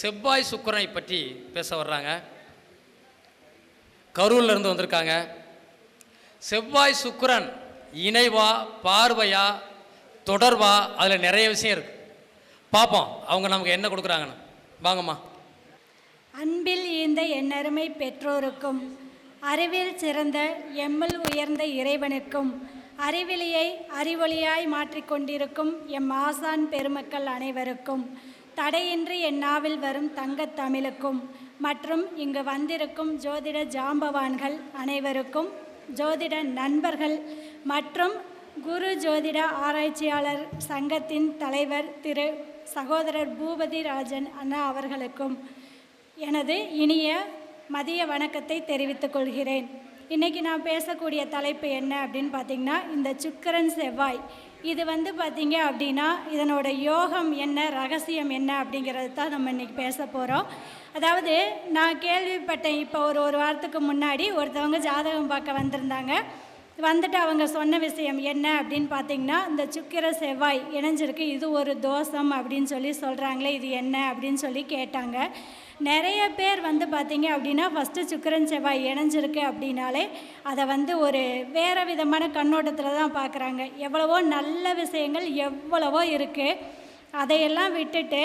செவ்வாய் சுக்கரனை பற்றி பேச வர்றாங்க. கரூர்லேருந்து வந்திருக்காங்க. செவ்வாய் சுக்கரன் இணைவா பார்வையா தொடர்வா அதில் நிறைய விஷயம் இருக்கு. பார்ப்போம் அவங்க நமக்கு என்ன கொடுக்குறாங்கன்னு. வாங்கம்மா. அன்பில் ஈந்த எண்ணருமை பெற்றோருக்கும் அறிவில் சிறந்த எம்மில் உயர்ந்த இறைவனுக்கும் அறிவிலியை அறிவொளியாய் மாற்றிக்கொண்டிருக்கும் எம் ஆசான் பெருமக்கள் அனைவருக்கும் தடையின்றி என் நாவில் வரும் தங்கத் தமிழுக்கும் மற்றும் இங்கு வந்திருக்கும் ஜோதிட ஜாம்பவான்கள் அனைவருக்கும் ஜோதிட நண்பர்கள் மற்றும் குரு ஜோதிட ஆராய்ச்சியாளர் சங்கத்தின் தலைவர் திரு சகோதரர் பூபதி ராஜன் அண்ணா அவர்களுக்கும் எனது இனிய மதிய வணக்கத்தை தெரிவித்துக் கொள்கிறேன். இன்றைக்கி நான் பேசக்கூடிய தலைப்பு என்ன அப்படின்னு பார்த்தீங்கன்னா இந்த சுக்கரன் செவ்வாய். இது வந்து பார்த்தீங்க அப்படின்னா இதனோட யோகம் என்ன ரகசியம் என்ன அப்படிங்கிறது தான் நம்ம இன்றைக்கி பேச போகிறோம் அதாவது நான் கேள்விப்பட்டேன் இப்போ ஒரு ஒரு வாரத்துக்கு முன்னாடி ஒருத்தவங்க ஜாதகம் பார்க்க வந்திருந்தாங்க. வந்துட்டு அவங்க சொன்ன விஷயம் என்ன அப்படின்னு பார்த்தீங்கன்னா இந்த சுக்கிர செவ்வாய் இணைஞ்சிருக்கு இது ஒரு தோஷம் அப்படின்னு சொல்லி சொல்கிறாங்களே இது என்ன அப்படின்னு சொல்லி கேட்டாங்க. நிறைய பேர் வந்து பார்த்தீங்க அப்படின்னா ஃபஸ்ட்டு சுக்கிரன் செவ்வாய் இணைஞ்சிருக்கு அப்படின்னாலே அதை வந்து ஒரு வேறு விதமான கண்ணோட்டத்தில் தான் பார்க்குறாங்க. எவ்வளவோ நல்ல விஷயங்கள் எவ்வளவோ இருக்குது அதையெல்லாம் விட்டுட்டு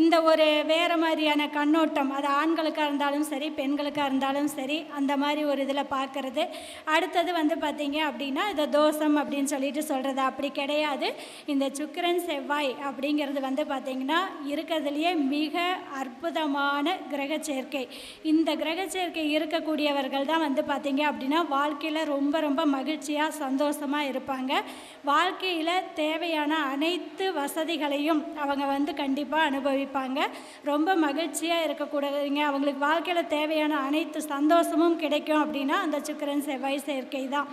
இந்த ஒரு வேறு மாதிரியான கண்ணோட்டம் அது ஆண்களுக்காக இருந்தாலும் சரி பெண்களுக்காக இருந்தாலும் சரி அந்த மாதிரி ஒரு இதில் பார்க்குறது. அடுத்தது வந்து பார்த்திங்க அப்படின்னா இதை தோஷம் அப்படின்னு சொல்லிட்டு சொல்கிறது அப்படி கிடையாது. இந்த சுக்கிரன் செவ்வாய் அப்படிங்கிறது வந்து பார்த்திங்கன்னா இருக்கிறதுலையே மிக அற்புதமான கிரக சேர்க்கை. இந்த கிரக சேர்க்கை இருக்கக்கூடியவர்கள் தான் வந்து பார்த்திங்க அப்படின்னா வாழ்க்கையில் ரொம்ப ரொம்ப மகிழ்ச்சியாக சந்தோஷமாக இருப்பாங்க. வாழ்க்கையில் தேவையான அனைத்து வசதிகளையும் அவங்க வந்து கண்டிப்பாக அனுபவிப்பாங்க. ரொம்ப மகிழ்ச்சியாக இருக்கக்கூடாதுங்க. அவங்களுக்கு வாழ்க்கையில் தேவையான அனைத்து சந்தோஷமும் கிடைக்கும் அப்படின்னா அந்த சுக்கரன் செவ்வாய் சேர்க்கை தான்.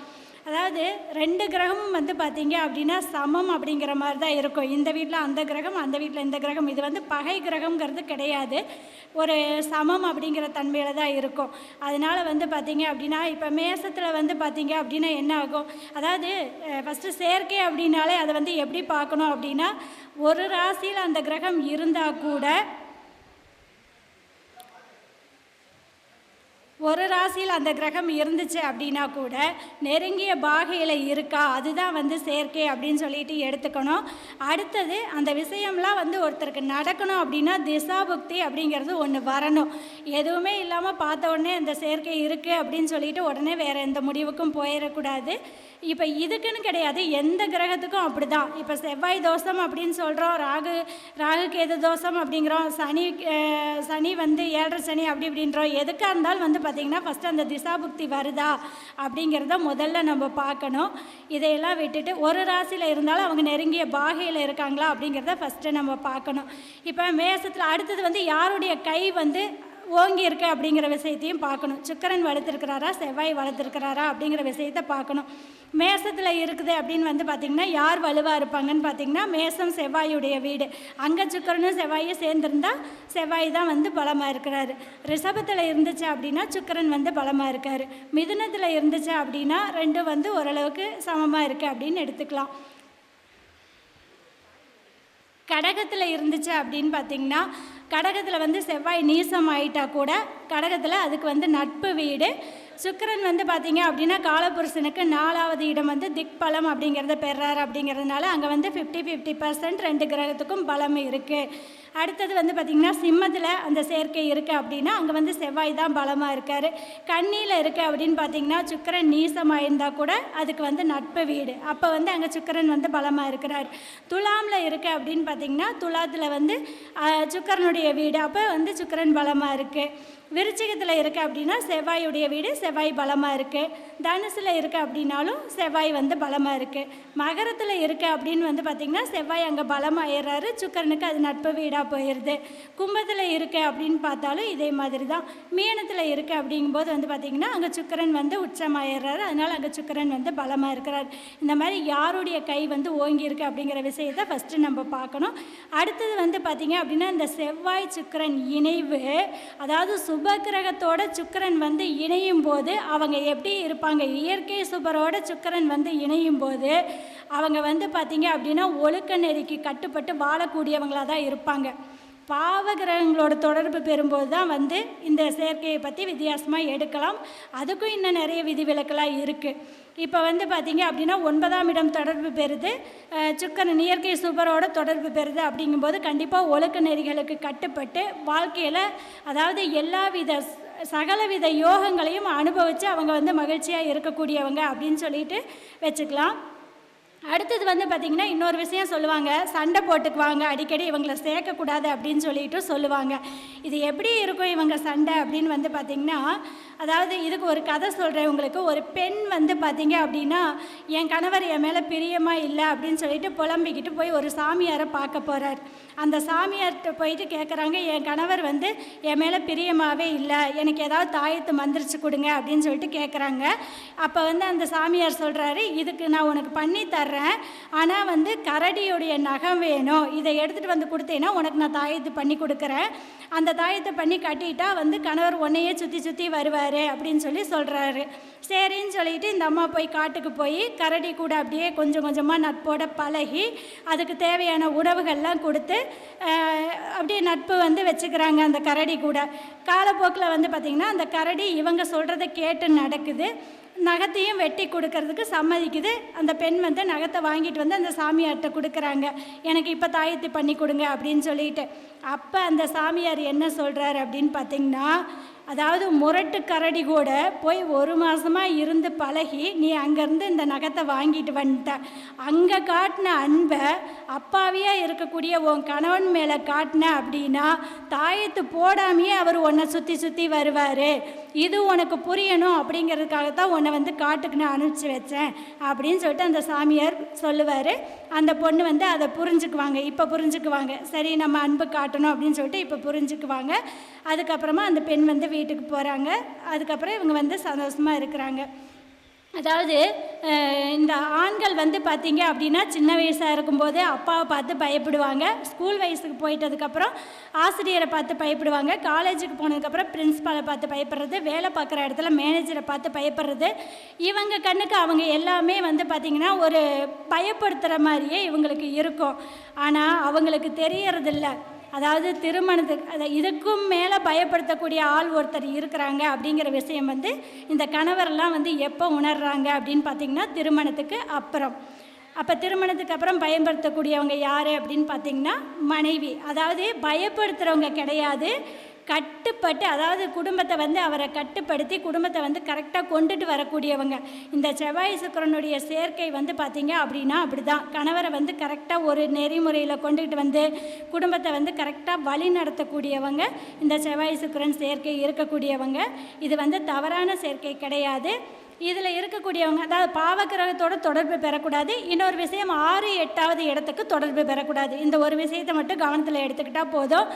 அதாவது ரெண்டு கிரகமும் வந்து பார்த்தீங்க அப்படின்னா சமம் அப்படிங்கிற மாதிரி தான் இருக்கும். இந்த வீட்டில் அந்த கிரகம் அந்த வீட்டில் இந்த கிரகம். இது வந்து பகை கிரகங்கிறது கிடையாது. ஒரு சமம் அப்படிங்கிற தன்மையில் தான் இருக்கும். அதனால் வந்து பார்த்தீங்க அப்படின்னா இப்போ மேசத்தில் வந்து பார்த்தீங்க அப்படின்னா என்ன ஆகும்? அதாவது ஃபஸ்ட்டு செயற்கை அப்படின்னாலே அதை வந்து எப்படி பார்க்கணும் அப்படின்னா ஒரு ராசியில் அந்த கிரகம் இருந்தால் கூட ஒரு ராசியில் அந்த கிரகம் இருந்துச்சு அப்படின்னா கூட நெருங்கிய பாகையில் இருக்கா அதுதான் வந்து செயற்கை அப்படின்னு சொல்லிட்டு எடுத்துக்கணும். அடுத்தது அந்த விஷயம்லாம் வந்து ஒருத்தருக்கு நடக்கணும் அப்படின்னா திசாபுக்தி அப்படிங்கிறது ஒன்று வரணும். எதுவுமே இல்லாமல் பார்த்த உடனே இந்த செயற்கை இருக்குது அப்படின்னு சொல்லிட்டு உடனே வேறு எந்த முடிவுக்கும் போயிடக்கூடாது. இப்போ இதுக்குன்னு கிடையாது எந்த கிரகத்துக்கும் அப்படி தான் இப்போ செவ்வாய் தோஷம் அப்படின்னு சொல்கிறோம் ராகு ராகு கேது தோஷம் அப்படிங்கிறோம் சனி சனி வந்து ஏழரை சனி அப்படி இப்படின்றோம். எதுக்காக இருந்தாலும் வந்து பார்த்திங்கன்னா ஃபஸ்ட்டு அந்த திசாபுக்தி வருதா அப்படிங்கிறத முதல்ல நம்ம பார்க்கணும். இதையெல்லாம் விட்டுட்டு ஒரு ராசியில் இருந்தாலும் அவங்க நெருங்கிய பாகையில் இருக்காங்களா அப்படிங்கிறத ஃபஸ்ட்டு நம்ம பார்க்கணும். இப்போ மேசத்தில் அடுத்தது வந்து யாருடைய கை வந்து ஓங்கியிருக்கு அப்படிங்கிற விஷயத்தையும் பார்க்கணும். சுக்கரன் வளர்த்துருக்கிறாரா? செவ்வாய் வளர்த்துருக்கிறாரா? அப்படிங்கிற விஷயத்தை பார்க்கணும். மேசத்தில் இருக்குது அப்படின்னு வந்து பார்த்திங்கன்னா யார் வலுவாக இருப்பாங்கன்னு பார்த்தீங்கன்னா மேசம் செவ்வாயுடைய வீடு. அங்கே சுக்கரனும் செவ்வாயும் சேர்ந்துருந்தா செவ்வாய் தான் வந்து பலமாக இருக்கிறாரு. ரிஷபத்தில் இருந்துச்சு அப்படின்னா சுக்கரன் வந்து பலமாக இருக்கார். மிதுனத்தில் இருந்துச்சு அப்படின்னா ரெண்டும் வந்து ஓரளவுக்கு சமமாக இருக்குது அப்படின்னு எடுத்துக்கலாம். கடகத்தில் இருந்துச்சு அப்படின்னு பார்த்தீங்கன்னா கடகத்தில் வந்து செவ்வாய் நீசம் ஆயிட்டா கூட கடகத்தில் அதுக்கு வந்து நட்பு வீடு. சுக்கரன் வந்து பார்த்தீங்க அப்படின்னா காலபுருஷனுக்கு நாலாவது இடம் வந்து திக் பலம் அப்படிங்கிறத பெறார் அப்படிங்கிறதுனால அங்கே வந்து ஃபிஃப்டி ஃபிஃப்டி பர்சன்ட் ரெண்டு கிரகத்துக்கும் பலம் இருக்குது அடுத்தது வந்து பார்த்திங்கன்னா சிம்மத்தில் அந்த சேர்க்கை இருக்குது அப்படின்னா அங்கே வந்து செவ்வாய் தான் பலமாக இருக்கார். கண்ணியில் இருக்குது அப்படின்னு பார்த்தீங்கன்னா சுக்கிரன் நீசமாக இருந்தால் கூட அதுக்கு வந்து நட்பு வீடு. அப்போ வந்து அங்கே சுக்கிரன் வந்து பலமாக இருக்கிறார். துலாமில் இருக்குது அப்படின்னு பார்த்தீங்கன்னா துலாத்தில் வந்து சுக்கரனுடைய வீடு. அப்போ வந்து சுக்கிரன் பலமாக இருக்குது விருச்சிகத்தில் இருக்குது அப்படின்னா செவ்வாயுடைய வீடு செவ்வாய் பலமாக இருக்குது தனுசில் இருக்குது அப்படின்னாலும் செவ்வாய் வந்து பலமாக இருக்குது மகரத்தில் இருக்குது அப்படின்னு வந்து பார்த்திங்கன்னா செவ்வாய் அங்கே பலமாக ஏறாரு. சுக்கரனுக்கு அது நட்பு வீடாக போயிடுது கும்பத்தில் இருக்குது அப்படின்னு பார்த்தாலும் இதே மாதிரி தான் மீனத்தில் இருக்குது அப்படிங்கும்போது வந்து பார்த்திங்கன்னா அங்கே சுக்கரன் வந்து உச்சமாக ஏறாரு. அதனால் அங்கே சுக்கரன் வந்து பலமாக இருக்கிறார். இந்த மாதிரி யாருடைய கை வந்து ஓங்கியிருக்கு அப்படிங்கிற விஷயத்தை ஃபஸ்ட்டு நம்ம பார்க்கணும். அடுத்தது வந்து பார்த்திங்க அப்படின்னா இந்த செவ்வாய் சுக்கிரன் இணைவு அதாவது சுப கிரகத்தோட சுக்கரன் வந்து இணையும் போது அவங்க எப்படி இருப்பாங்க? இயற்கை சுபரோட சுக்கிரன் வந்து இணையும் போது அவங்க வந்து பார்த்திங்க அப்படின்னா ஒழுக்க நெறிக்கு கட்டுப்பட்டு வாழக்கூடியவங்களாக தான் இருப்பாங்க. பாவகிரகங்களோட தொடர்பு பெறும்போது தான் வந்து இந்த சேர்க்கையை பற்றி வித்தியாசமாக எடுக்கலாம். அதுக்கும் இன்னும் நிறைய விதிவிலக்கெல்லாம் இருக்குது இப்போ வந்து பார்த்தீங்க அப்படின்னா ஒன்பதாம் இடம் தொடர்பு பெறுது. சுக்கரன் இயற்கை சூப்பரோட தொடர்பு பெறுது அப்படிங்கும்போது கண்டிப்பாக ஒழுக்க நெறிகளுக்கு கட்டுப்பட்டு வாழ்க்கையில் அதாவது எல்லா வித சகலவித யோகங்களையும் அனுபவித்து அவங்க வந்து மகிழ்ச்சியாக இருக்கக்கூடியவங்க அப்படின்னு சொல்லிட்டு வச்சுக்கலாம். அடுத்தது வந்து பார்த்திங்கன்னா இன்னொரு விஷயம் சொல்லுவாங்க சண்டை போட்டுக்குவாங்க அடிக்கடி இவங்களை சேர்க்கக்கூடாது அப்படின்னு சொல்லிட்டு சொல்லுவாங்க. இது எப்படி இருக்கும் இவங்க சண்டை அப்படின்னு வந்து பார்த்திங்கன்னா அதாவது இதுக்கு ஒரு கதை சொல்கிறேன் உங்களுக்கு. ஒரு பெண் வந்து பார்த்தீங்க அப்படின்னா என் கணவர் என் மேலே பிரியமாக இல்லை அப்படின்னு சொல்லிட்டு புலம்பிக்கிட்டு போய் ஒரு சாமியாரை பார்க்க போகிறார் அந்த சாமியார்கிட்ட போயிட்டு கேட்குறாங்க என் கணவர் வந்து என் மேலே பிரியமாகவே இல்லை. எனக்கு ஏதாவது தாயத்து மந்திரிச்சு கொடுங்க அப்படின்னு சொல்லிட்டு கேட்குறாங்க அப்போ வந்து அந்த சாமியார் சொல்கிறாரு இதுக்கு நான் உனக்கு பண்ணி தர்றேன். ஆனால் வந்து கரடியுடைய நகம் வேணும். இதை எடுத்துகிட்டு வந்து கொடுத்தேன்னா உனக்கு நான் தாயத்து பண்ணி கொடுக்குறேன். அந்த தாயத்தை பண்ணி கட்டிட்டா வந்து கணவர் உன்னையே சுற்றி சுற்றி வருவார். அப்படின்னு சொல்லி சொல்கிறாரு சரின்னு சொல்லிட்டு இந்த அம்மா போய் காட்டுக்கு போய் கரடி கூட அப்படியே கொஞ்சம் கொஞ்சமாக நட்போட பழகி அதுக்கு தேவையான உணவுகள்லாம் கொடுத்து அப்படியே நட்பு வந்து வச்சுக்கிறாங்க அந்த கரடி கூட. காலப்போக்கில் வந்து பார்த்திங்கன்னா அந்த கரடி இவங்க சொல்கிறத கேட்டு நடக்குது. நகத்தையும் வெட்டி கொடுக்கறதுக்கு சம்மதிக்குது. அந்த பெண் வந்து நகத்தை வாங்கிட்டு வந்து அந்த சாமியார்கிட்ட கொடுக்குறாங்க. எனக்கு இப்போ தாயத்து பண்ணி கொடுங்க அப்படின்னு சொல்லிட்டு. அப்போ அந்த சாமியார் என்ன சொல்கிறாரு அப்படின்னு பார்த்தீங்கன்னா அதாவது முரட்டு கரடி கூட போய் ஒரு மாதமாக இருந்து பழகி நீ அங்கேருந்து இந்த நகத்தை வாங்கிட்டு வந்துட்ட அங்கே காட்டின அன்பை அப்பாவியாக இருக்கக்கூடிய உன் கணவன் மேலே காட்டின அப்படின்னா தாயத்து போடாமையே அவர் உன்னை சுற்றி சுற்றி வருவார். இது உனக்கு புரியணும் அப்படிங்கிறதுக்காக தான் உன்னை வந்து காட்டுக்கு நான் அனுப்பிச்சி வச்சேன் அப்படின்னு சொல்லிட்டு அந்த சாமியார் சொல்லுவார். அந்த பொண்ணு வந்து அதை புரிஞ்சுக்குவாங்க. இப்போ புரிஞ்சுக்குவாங்க. சரி நம்ம அன்பு காட்டணும் அப்படின்னு சொல்லிட்டு இப்போ புரிஞ்சுக்குவாங்க. அதுக்கப்புறமா அந்த பெண் வந்து வீட்டுக்கு போகிறாங்க அதுக்கப்புறம் இவங்க வந்து சந்தோஷமாக இருக்கிறாங்க. அதாவது இந்த ஆண்கள் வந்து பார்த்தீங்க அப்படின்னா சின்ன வயசாக இருக்கும்போது அப்பாவை பார்த்து பயப்படுவாங்க. ஸ்கூல் வயசுக்கு போயிட்டதுக்கப்புறம் ஆசிரியரை பார்த்து பயப்படுவாங்க. காலேஜுக்கு போனதுக்கப்புறம் பிரின்ஸ்பாலை பார்த்து பயப்படுறது. வேலை பார்க்குற இடத்துல மேனேஜரை பார்த்து பயப்படுறது. இவங்க கண்ணுக்கு அவங்க எல்லாமே வந்து பார்த்திங்கன்னா ஒரு பயப்படுத்துகிற மாதிரியே இவங்களுக்கு இருக்கும். ஆனால் அவங்களுக்கு தெரியறதில்ல. அதாவது திருமணத்துக்கு அதை இதுக்கும் மேலே பயப்படுத்தக்கூடிய ஆள் ஒருத்தர் இருக்கிறாங்க அப்படிங்கிற விஷயம் வந்து இந்த கணவரெல்லாம் வந்து எப்போ உணர்றாங்க அப்படின்னு பார்த்தீங்கன்னா திருமணத்துக்கு அப்புறம். அப்போ திருமணத்துக்கு அப்புறம் பயன்படுத்தக்கூடியவங்க யார் அப்படின்னு பார்த்தீங்கன்னா மனைவி. அதாவது பயப்படுத்துகிறவங்க கிடையாது. கட்டுப்பட்டு அதாவது குடும்பத்தை வந்து அவரை கட்டுப்படுத்தி குடும்பத்தை வந்து கரெக்டாக கொண்டுட்டு வரக்கூடியவங்க. இந்த செவ்வாய் சுக்கரனுடைய சேர்க்கை வந்து பார்த்திங்க அப்படின்னா அப்படி தான் கணவரை வந்து கரெக்டாக ஒரு நெறிமுறையில் கொண்டுகிட்டு வந்து குடும்பத்தை வந்து கரெக்டாக வழி நடத்தக்கூடியவங்க இந்த செவ்வாய் சுக்கரன் சேர்க்கை இருக்கக்கூடியவங்க. இது வந்து தவறான சேர்க்கை கிடையாது. இதில் இருக்கக்கூடியவங்க அதாவது பாவகிரகத்தோட தொடர்பு பெறக்கூடாது. இன்னொரு விஷயம் ஆறு எட்டாவது இடத்துக்கு தொடர்பு பெறக்கூடாது. இந்த ஒரு விஷயத்தை மட்டும் கவனத்தில் எடுத்துக்கிட்டால் போதும்.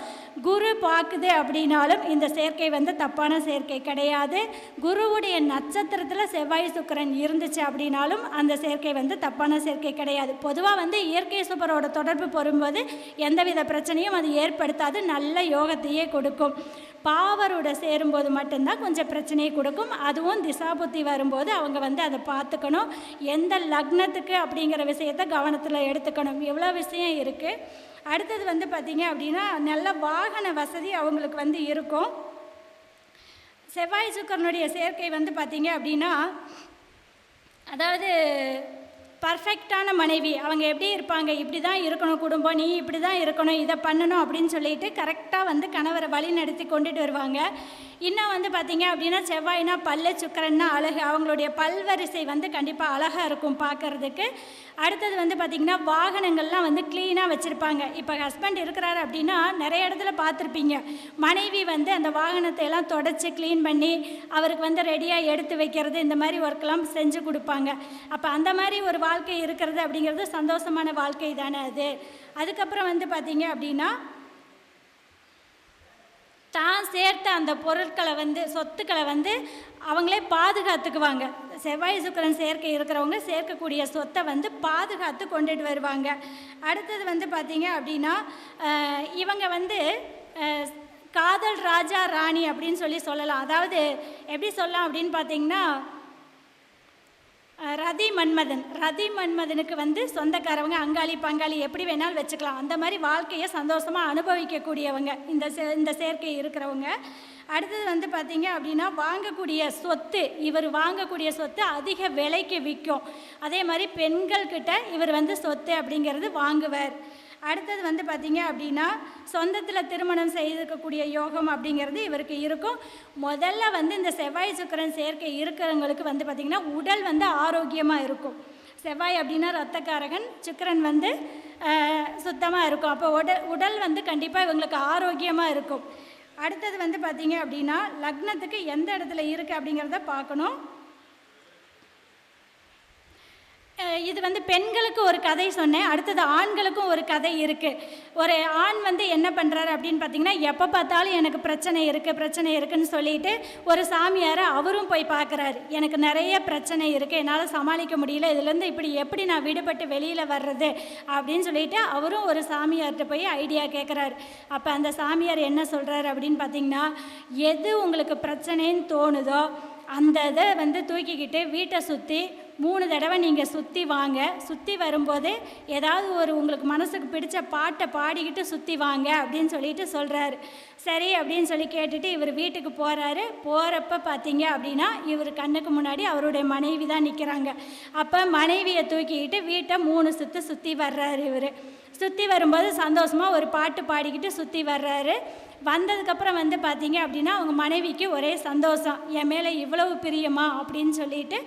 குரு பார்க்குது அப்படின்னாலும் இந்த சேர்க்கை வந்து தப்பான சேர்க்கை கிடையாது. குருவுடைய நட்சத்திரத்தில் செவ்வாய் சுக்கரன் இருந்துச்சு அப்படின்னாலும் அந்த சேர்க்கை வந்து தப்பான சேர்க்கை கிடையாது. பொதுவாக வந்து இயற்கை சுபரோட தொடர்பு பெறும்போது எந்தவித பிரச்சனையும் அது ஏற்படுத்தாது. நல்ல யோகத்தையே கொடுக்கும். பாவரோட சேரும்போது மட்டும்தான் கொஞ்சம் பிரச்சனையை கொடுக்கும். அதுவும் திசாபுத்தி வரும்போது அவங்க வந்து அதை பார்த்துக்கணும். எந்த லக்னத்துக்கு அப்படிங்கிற விஷயத்த கவனத்தில் எடுத்துக்கணும். எவ்வளோ விஷயம் இருக்குது அடுத்தது வந்து பார்த்திங்க அப்படின்னா நல்ல வாகன வசதி அவங்களுக்கு வந்து இருக்கும். செவ்வாய் சுக்கரனுடைய சேர்க்கை வந்து பார்த்திங்க அப்படின்னா அதாவது பர்ஃபெக்டான மனைவி. அவங்க எப்படி இருப்பாங்க? இப்படி தான் இருக்கணும் குடும்பம். நீ இப்படி தான் இருக்கணும். இதை பண்ணணும் அப்படின்னு சொல்லிட்டு கரெக்டாக வந்து கணவரை வழி நடத்தி கொண்டுட்டு வருவாங்க. இன்னும் வந்து பார்த்தீங்க அப்படின்னா செவ்வாய்னா பல்லு சுக்கரன்னா அழகு. அவங்களுடைய பல்வரிசை வந்து கண்டிப்பாக அழகாக இருக்கும் பார்க்கறதுக்கு. அடுத்தது வந்து பார்த்திங்கன்னா வாகனங்கள்லாம் வந்து க்ளீனாக வச்சுருப்பாங்க. இப்போ ஹஸ்பண்ட் இருக்கிறாரு அப்படின்னா நிறைய இடத்துல பார்த்துருப்பீங்க. மனைவி வந்து அந்த வாகனத்தை எல்லாம் தொடச்சி க்ளீன் பண்ணி அவருக்கு வந்து ரெடியாக எடுத்து வைக்கிறது இந்த மாதிரி ஒர்க்கெல்லாம் செஞ்சு கொடுப்பாங்க. அப்போ அந்த மாதிரி ஒரு வாழ்க்கை இருக்கிறது அப்படிங்கிறது சந்தோஷமான வாழ்க்கை தானே அது? அதுக்கப்புறம் வந்து பார்த்தீங்க அப்படின்னா தான் சேர்த்த அந்த பொருட்களை வந்து சொத்துக்களை வந்து அவங்களே பாதுகாத்துக்குவாங்க. செவ்வாய் சுக்கரன் சேர்க்கை இருக்கிறவங்க சேர்க்கக்கூடிய சொத்தை வந்து பாதுகாத்து கொண்டுட்டு வருவாங்க. அடுத்தது வந்து பார்த்தீங்க அப்படின்னா இவங்க வந்து காதல் ராஜா ராணி அப்படின்னு சொல்லி சொல்லலாம். அதாவது எப்படி சொல்லலாம் அப்படின்னு பார்த்தீங்கன்னா ரதி மன்மதன். ரதி மன்மதனுக்கு வந்து சொந்தக்காரவங்க அங்காளி பங்காளி எப்படி வேணாலும் வச்சுக்கலாம். அந்த மாதிரி வாழ்க்கையை சந்தோஷமாக அனுபவிக்கக்கூடியவங்க. இந்த சே- இந்த சேர்க்கை இருக்கிறவங்க. அடுத்தது வந்து பார்த்தீங்க அப்படின்னா வாங்கக்கூடிய சொத்து இவர் வாங்கக்கூடிய சொத்து அதிக விலைக்கு விற்கும். அதே மாதிரி பெண்கள்கிட்ட இவர் வந்து சொத்து அப்படிங்கிறது வாங்குவார். அடுத்தது வந்து பார்த்தீங்க அப்படின்னா சொந்தத்தில் திருமணம் செய்திருக்கக்கூடிய யோகம் அப்படிங்கிறது இவருக்கு இருக்கும். முதல்ல வந்து இந்த செவ்வாய் சுக்கிரன் சேர்க்கை இருக்கிறவங்களுக்கு வந்து பார்த்திங்கன்னா உடல் வந்து ஆரோக்கியமாக இருக்கும். செவ்வாய் அப்படின்னா ரத்தக்காரகன் சுக்கிரன் வந்து சுத்தமாக இருக்கும். அப்போ உடல் உடல் வந்து கண்டிப்பாக இவங்களுக்கு ஆரோக்கியமாக இருக்கும். அடுத்தது வந்து பார்த்தீங்க அப்படின்னா லக்னத்துக்கு எந்த இடத்துல இருக்குது அப்படிங்கிறத பார்க்கணும். இது வந்து பெண்களுக்கு ஒரு கதை சொன்னேன். அடுத்தது ஆண்களுக்கும் ஒரு கதை இருக்குது ஒரு ஆண் வந்து என்ன பண்ணுறாரு அப்படின்னு பார்த்தீங்கன்னா எப்போ பார்த்தாலும் எனக்கு பிரச்சனை இருக்குது பிரச்சனை இருக்குன்னு சொல்லிட்டு ஒரு சாமியாரை அவரும் போய் பார்க்குறாரு எனக்கு நிறைய பிரச்சனை இருக்குது என்னால் சமாளிக்க முடியல இதுலேருந்து இப்படி எப்படி நான் விடுபட்டு வெளியில் வர்றது அப்படின்னு சொல்லிட்டு அவரும் ஒரு சாமியார்கிட்ட போய் ஐடியா கேட்குறாரு அப்போ அந்த சாமியார் என்ன சொல்கிறாரு அப்படின்னு பார்த்தீங்கன்னா எது உங்களுக்கு பிரச்சனைன்னு தோணுதோ அந்த இதை வந்து தூக்கிக்கிட்டு வீட்டை சுற்றி மூணு தடவை நீங்கள் சுற்றி வாங்க. சுற்றி வரும்போது ஏதாவது ஒரு உங்களுக்கு மனசுக்கு பிடிச்ச பாட்டை பாடிக்கிட்டு சுற்றி வாங்க அப்படின்னு சொல்லிட்டு சொல்கிறாரு சரி அப்படின்னு சொல்லி கேட்டுட்டு இவர் வீட்டுக்கு போகிறாரு போகிறப்ப பார்த்தீங்க அப்படின்னா இவர் கண்ணுக்கு முன்னாடி அவருடைய மனைவி தான் நிற்கிறாங்க அப்போ மனைவியை தூக்கிக்கிட்டு வீட்டை மூணு சுற்று சுற்றி வர்றாரு இவர். சுற்றி வரும்போது சந்தோஷமாக ஒரு பாட்டு பாடிக்கிட்டு சுற்றி வர்றாரு. வந்ததுக்கப்புறம் வந்து பார்த்தீங்க அப்படின்னா அவங்க மனைவிக்கு ஒரே சந்தோஷம். என் மேலே இவ்வளவு பிரியமா? அப்படின்னு சொல்லிட்டு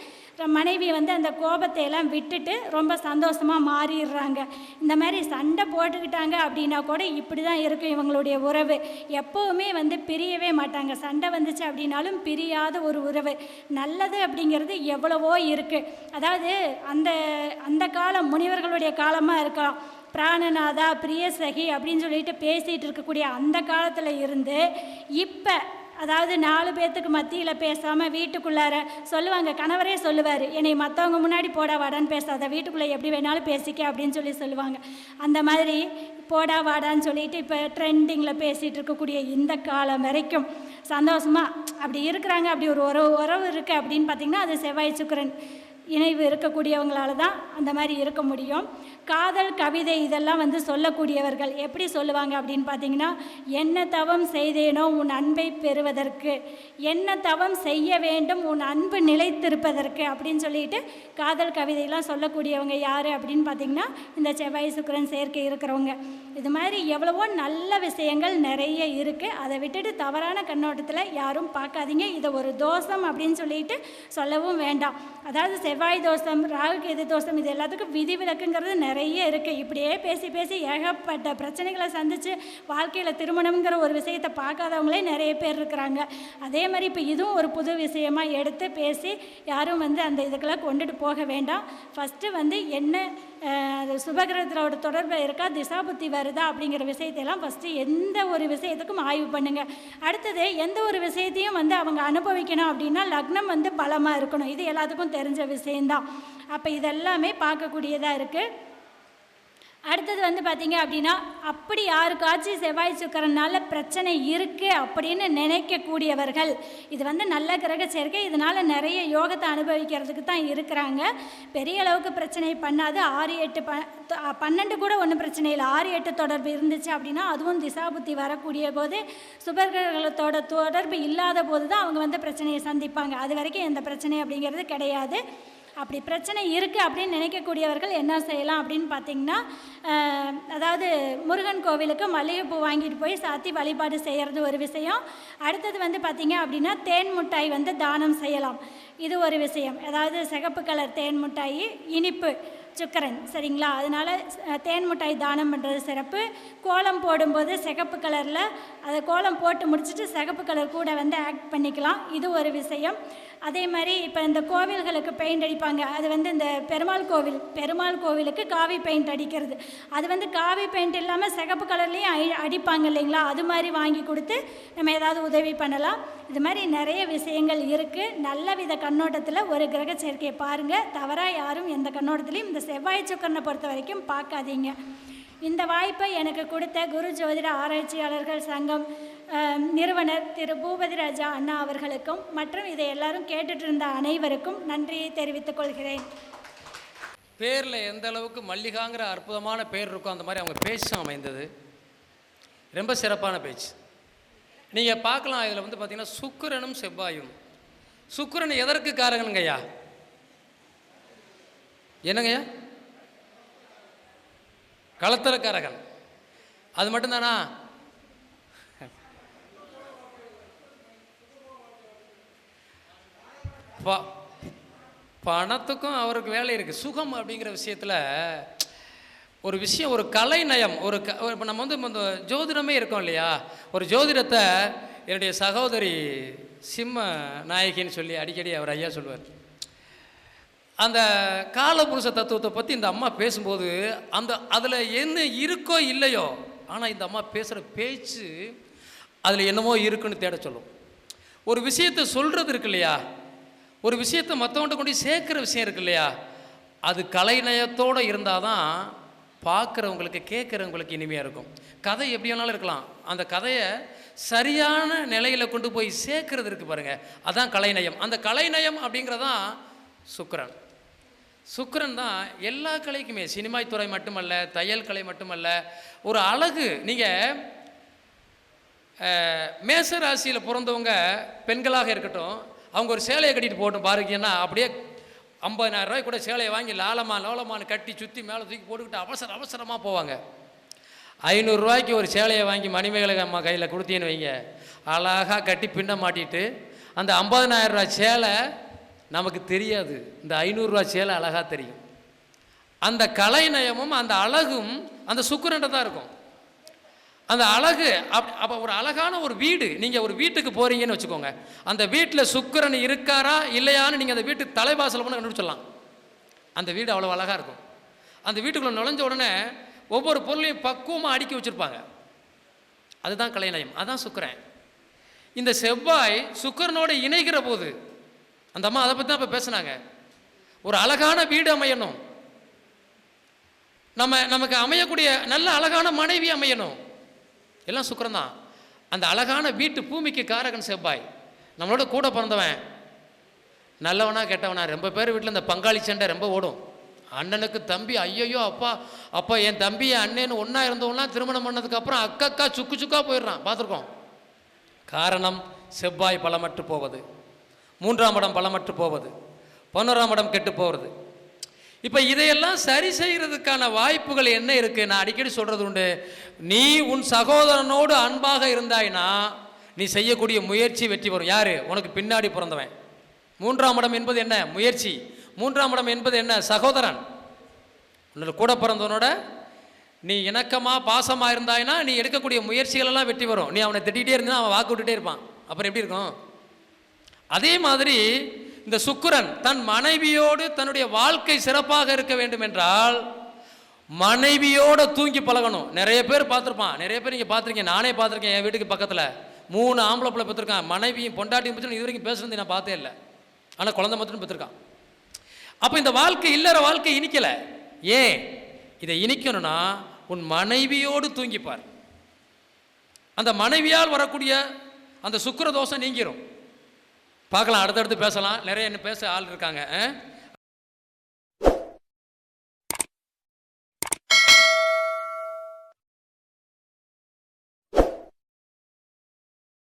மனைவி வந்து அந்த கோபத்தை எல்லாம் விட்டுட்டு ரொம்ப சந்தோஷமாக மாறிடுறாங்க. இந்த மாதிரி சண்டை போட்டுக்கிட்டாங்க அப்படின்னா கூட இப்படி தான் இருக்கும் இவங்களுடைய உறவு. எப்போவுமே வந்து பிரியவே மாட்டாங்க. சண்டை வந்துச்சு அப்படின்னாலும் பிரியாத ஒரு உறவு. நல்லது அப்படிங்கிறது எவ்வளவோ இருக்குது அதாவது அந்த அந்த காலம் முனிவர்களுடைய காலமாக இருக்கலாம். பிராணநாதா பிரியசகி அப்படின்னு சொல்லிட்டு பேசிகிட்டு இருக்கக்கூடிய அந்த காலத்தில் இருந்து இப்போ அதாவது நாலு பேர்த்துக்கு மத்தியில் பேசாமல் வீட்டுக்குள்ளார சொல்லுவாங்க கணவரே சொல்லுவார் என்னை மற்றவங்க முன்னாடி போடா வாடான்னு பேசாத வீட்டுக்குள்ளே எப்படி வேணாலும் பேசிக்க அப்படின்னு சொல்லி சொல்லுவாங்க. அந்த மாதிரி போடா வாடான்னு சொல்லிட்டு இப்போ ட்ரெண்டிங்கில் பேசிகிட்டு இருக்கக்கூடிய இந்த காலம் வரைக்கும் சந்தோஷமாக அப்படி இருக்கிறாங்க அப்படி ஒரு உறவு உறவு இருக்குது அப்படின்னு பார்த்தீங்கன்னா அது செவ்வாய் சுக்கிரன் இணைவு இருக்கக்கூடியவங்களால தான் அந்த மாதிரி இருக்க முடியும். காதல் கவிதை இதெல்லாம் வந்து சொல்லக்கூடியவர்கள் எப்படி சொல்லுவாங்க அப்படின்னு பார்த்தீங்கன்னா என்ன தவம் செய்தேனோ உன் அன்பை பெறுவதற்கு என்ன தவம் செய்ய வேண்டும் உன் அன்பு நிலைத்திருப்பதற்கு அப்படின்னு சொல்லிட்டு காதல் கவிதையெல்லாம் சொல்லக்கூடியவங்க யார் அப்படின்னு பார்த்தீங்கன்னா இந்த செவ்வாய் சுக்கிரன் சேர்க்கை இருக்கிறவங்க. இது மாதிரி எவ்வளவோ நல்ல விஷயங்கள் நிறைய இருக்குது அதை விட்டுட்டு தவறான கண்ணோட்டத்தில் யாரும் பார்க்காதீங்க. இதை ஒரு தோஷம் அப்படின்னு சொல்லிட்டு சொல்லவும் வேண்டாம். அதாவது செவ்வாய் தோஷம் ராகு கேது தோஷம் இது எல்லாத்துக்கும் விதிவிலக்குங்கிறது நிறைய இருக்குது இப்படியே பேசி பேசி ஏகப்பட்ட பிரச்சனைகளை சந்தித்து வாழ்க்கையில் திருமணம்ங்கிற ஒரு விஷயத்தை பார்க்காதவங்களே நிறைய பேர் இருக்கிறாங்க. அதே மாதிரி இப்போ இதுவும் ஒரு புது விஷயமா எடுத்து பேசி யாரும் வந்து அந்த இதுக்கெல்லாம் கொண்டுட்டு போக வேண்டாம். ஃபஸ்ட்டு வந்து என்ன அது சுபகிரகத்தோட தொடர்பு இருக்கா திசாபுத்தி வருதா அப்படிங்கிற விஷயத்தையெல்லாம் ஃபஸ்ட்டு எந்த ஒரு விஷயத்துக்கும் ஆய்வு பண்ணுங்கள் அடுத்தது எந்த ஒரு விஷயத்தையும் வந்து அவங்க அனுபவிக்கணும் அப்படின்னா லக்னம் வந்து பலமாக இருக்கணும். இது எல்லாத்துக்கும் தெரிஞ்ச விஷயந்தான் அப்போ இதெல்லாமே பார்க்கக்கூடியதாக இருக்குது அடுத்தது வந்து பார்த்தீங்க அப்படின்னா அப்படி யாருக்காச்சும் செவ்வாய் சுக்கரனால் பிரச்சனை இருக்குது அப்படின்னு நினைக்கக்கூடியவர்கள். இது வந்து நல்ல கிரக சேர்க்கை. இதனால் நிறைய யோகத்தை அனுபவிக்கிறதுக்கு தான் இருக்கிறாங்க. பெரிய அளவுக்கு பிரச்சனை பண்ணாது. ஆறு எட்டு ப பன்னெண்டு கூட ஒன்றும் பிரச்சனை இல்லை. ஆறு எட்டு தொடர்பு இருந்துச்சு அப்படின்னா அதுவும் திசாபுத்தி வரக்கூடிய போது சுபர்களத்தோட தொடர்பு இல்லாத போது தான் அவங்க வந்து பிரச்சனையை சந்திப்பாங்க. அது வரைக்கும் எந்த பிரச்சனை அப்படிங்கிறது கிடையாது. அப்படி பிரச்சனை இருக்குது அப்படின்னு நினைக்கக்கூடியவர்கள் என்ன செய்யலாம் அப்படின்னு பார்த்தீங்கன்னா அதாவது முருகன் கோவிலுக்கு மல்லிகைப்பூ வாங்கிட்டு போய் சாத்தி வழிபாடு செய்கிறது ஒரு விஷயம். அடுத்தது வந்து பார்த்தீங்க அப்படின்னா தேன் முட்டாய் வந்து தானம் செய்யலாம். இது ஒரு விஷயம். அதாவது சிகப்பு கலர் தேன் முட்டாய் இனிப்பு சுக்கரன். சரிங்களா? அதனால் தேன் மிட்டாய் தானம் பண்ணுறது சிறப்பு. கோலம் போடும்போது சிகப்பு கலரில் அதை கோலம் போட்டு முடிச்சுட்டு சிகப்பு கலர் கூட வந்து ஆக்ட் பண்ணிக்கலாம். இது ஒரு விஷயம். அதே மாதிரி இப்போ இந்த கோவில்களுக்கு பெயிண்ட் அடிப்பாங்க. அது வந்து இந்த பெருமாள் கோவில் பெருமாள் கோவிலுக்கு காவி பெயிண்ட் அடிக்கிறது. அது வந்து காவி பெயிண்ட் இல்லாமல் சிகப்பு கலர்லேயும் அடி அடிப்பாங்க இல்லைங்களா? அது மாதிரி வாங்கி கொடுத்து நம்ம ஏதாவது உதவி பண்ணலாம். இது மாதிரி நிறைய விஷயங்கள் இருக்குது நல்ல வித கண்ணோட்டத்தில் ஒரு கிரக சேர்க்கையை பாருங்கள் தவறாக யாரும் எந்த கண்ணோட்டத்துலையும் இந்த செவ்வாய் சுக்கரனை பொறுத்த வரைக்கும் பார்க்காதீங்க. இந்த வாய்ப்பை எனக்கு கொடுத்த குரு ஜோதிட ஆராய்ச்சியாளர்கள் சங்கம் நிறுவனர் திரு. பூபதி ராஜா அண்ணா அவர்களுக்கும் மற்றும் இதை எல்லாரும் கேட்டுட்டு இருந்த அனைவருக்கும் நன்றியை தெரிவித்துக் கொள்கிறேன். பேரில் எந்த அளவுக்கு மல்லிகாங்கிற அற்புதமான பேர் இருக்கோ அந்த மாதிரி அவங்க பேச்சு அமைந்தது. ரொம்ப சிறப்பான பேச்சு. நீங்கள் பார்க்கலாம் இதில் வந்து பார்த்தீங்கன்னா சுக்கிரனும் செவ்வாயும். சுக்கிரன் எதற்கு காரகனுங்கய்யா என்னங்கய்யா? களத்திரக்காரகன் அது மட்டும்தானா? ப பணத்துக்கும் அவருக்கு வேலை இருக்குது சுகம் அப்படிங்கிற விஷயத்தில் ஒரு விஷயம் ஒரு கலை நயம் ஒரு க இப்போ நம்ம வந்து இந்த ஜோதிடமே இருக்கோம் இல்லையா? ஒரு ஜோதிடத்தை என்னுடைய சகோதரி சிம்ம நாயகின்னு சொல்லி அடிக்கடி அவர் ஐயா சொல்லுவார். அந்த காலபுருஷ தத்துவத்தை பற்றி இந்த அம்மா பேசும்போது அந்த அதில் என்ன இருக்கோ இல்லையோ ஆனால் இந்த அம்மா பேசுகிற பேச்சு அதில் என்னமோ இருக்குன்னு தேட சொல்லும். ஒரு விஷயத்தை சொல்கிறது இருக்கு இல்லையா? ஒரு விஷயத்தை மற்றவன்ட்ட கொண்டு சேர்க்குற விஷயம் இருக்கு இல்லையா? அது கலைநயத்தோடு இருந்தால் தான் பார்க்குறவங்களுக்கு கேட்குறவங்களுக்கு இனிமையாக இருக்கும். கதை எப்படி வேணாலும் இருக்கலாம். அந்த கதையை சரியான நிலையில் கொண்டு போய் சேர்க்கறது இருக்குது பாருங்கள் அதான் கலைநயம். அந்த கலைநயம் அப்படிங்கிறதான் சுக்கரன். சுக்கரன் தான் எல்லா கலைக்குமே சினிமாத்துறை மட்டுமல்ல தையல் கலை மட்டுமல்ல ஒரு அழகு. நீங்கள் மேச ராசியில் பிறந்தவங்க பெண்களாக இருக்கட்டும் அவங்க ஒரு சேலையை கட்டிட்டு போகட்டும் பாருங்கன்னா அப்படியே ஐம்பதாயிரம் ரூபாய் கூட சேலையை வாங்கி லாலமா லோலமானு கட்டி சுற்றி மேலே தூக்கி போட்டுக்கிட்டு அவசர அவசரமாக போவாங்க. ஐநூறுரூவாய்க்கு ஒரு சேலையை வாங்கி மணிமேகலை அம்மா கையில் கொடுத்தீங்கன்னு வைங்க. அழகாக கட்டி பின்ன மாட்டிட்டு அந்த 50000 ரூபாய் சேலை நமக்கு தெரியாது. இந்த ஐநூறுரூவா சேலை அழகாக தெரியும். அந்த கலைநயமும் அந்த அழகும் அந்த சுக்கிரன்ட்ட தான் இருக்கும். அந்த அழகு அப் அப்போ ஒரு அழகான ஒரு வீடு நீங்கள் ஒரு வீட்டுக்கு போகிறீங்கன்னு வச்சுக்கோங்க. அந்த வீட்டில் சுக்கரன் இருக்காரா இல்லையான்னு நீங்கள் அந்த வீட்டுக்கு தலைவாசல் பண்ண கண்டுபிடிச்சிடலாம். அந்த வீடு அவ்வளோ அழகாக இருக்கும். அந்த வீட்டுக்குள்ளே நுழைஞ்ச உடனே ஒவ்வொரு பொருளையும் பக்குவமாக அடுக்கி வச்சுருப்பாங்க. அதுதான் கலைநயம் அதுதான் சுக்கரன். இந்த செவ்வாய் சுக்கிரனோட இணைகிற போது அந்த அம்மா அதை பற்றி தான் இப்போ பேசுனாங்க. ஒரு அழகான வீடு அமையணும். நம்ம நமக்கு அமையக்கூடிய நல்ல அழகான மனைவி அமையணும். எல்லாம் சுக்கரம் தான் அந்த அழகான வீட்டு பூமிக்கு காரகன் செவ்வாய். நம்மளோட கூட பிறந்தவன். நல்லவனா கெட்டவனா ரொம்ப பேர் வீட்டில் இந்த பங்காளி சண்டை ரொம்ப ஓடும். அண்ணனுக்கு தம்பி ஐயையோ அப்பா அப்பா என் தம்பி என் ஒன்றா இருந்தவங்களாம் திருமணம் பண்ணதுக்கப்புறம் அக்கக்கா சுக்கு சுக்கா போயிடுறான். பார்த்துருக்கோம். காரணம் செவ்வாய் பலமற்று போவது. மூன்றாம் இடம் பலமற்று போவது. பதினோராம் இடம் கெட்டு போகிறது இப்போ இதையெல்லாம் சரி செய்கிறதுக்கான வாய்ப்புகள் என்ன இருக்குது நான் அடிக்கடி சொல்கிறது உண்டு. நீ உன் சகோதரனோடு அன்பாக இருந்தாய்னா நீ செய்யக்கூடிய முயற்சி வெற்றி வரும் யார்? உனக்கு பின்னாடி பிறந்தவன். மூன்றாம் இடம் என்பது என்ன? முயற்சி. மூன்றாம் இடம் என்பது என்ன? சகோதரன். உன்னோட கூட பிறந்தவனோட நீ இணக்கமாக பாசமாக இருந்தாய்னா நீ எடுக்கக்கூடிய முயற்சிகளெல்லாம் வெற்றி வரும் நீ அவனை திட்டிகிட்டே இருந்தால் அவன் வாக்கு விட்டுட்டே இருப்பான். அப்புறம் எப்படி இருக்கும்? அதே மாதிரி இந்த சுக்கிரன் தன் மனைவியோடு தன்னுடைய வாழ்க்கை சிறப்பாக இருக்க வேண்டும் என்றால் மனைவியோட தூங்கி பழகணும். நிறைய பேர் பார்த்துருப்பான். நிறைய பேர் நீங்கள் பார்த்துருக்கீங்க. நானே பார்த்துருக்கேன் என் வீட்டுக்கு பக்கத்தில். மூணு ஆம்பளை பிள்ளை பார்த்துருக்கான் மனைவியும் பொண்டாட்டியும் பற்றி இது வரைக்கும் பேசுறது நான் பார்த்தே இல்லை. ஆனால் குழந்தை மட்டும் பார்த்துருக்கான் அப்போ இந்த வாழ்க்கை இல்லற வாழ்க்கை இனிக்கலை. ஏன்? இதை இனிக்கணும்னா உன் மனைவியோடு தூங்கிப்பார். அந்த மனைவியால் வரக்கூடிய அந்த சுக்கர தோஷம் நீங்கிரும். பார்க்கலாம் அடுத்தடுத்து பேசலாம். நிறைய என்ன பேச ஆள் இருக்காங்க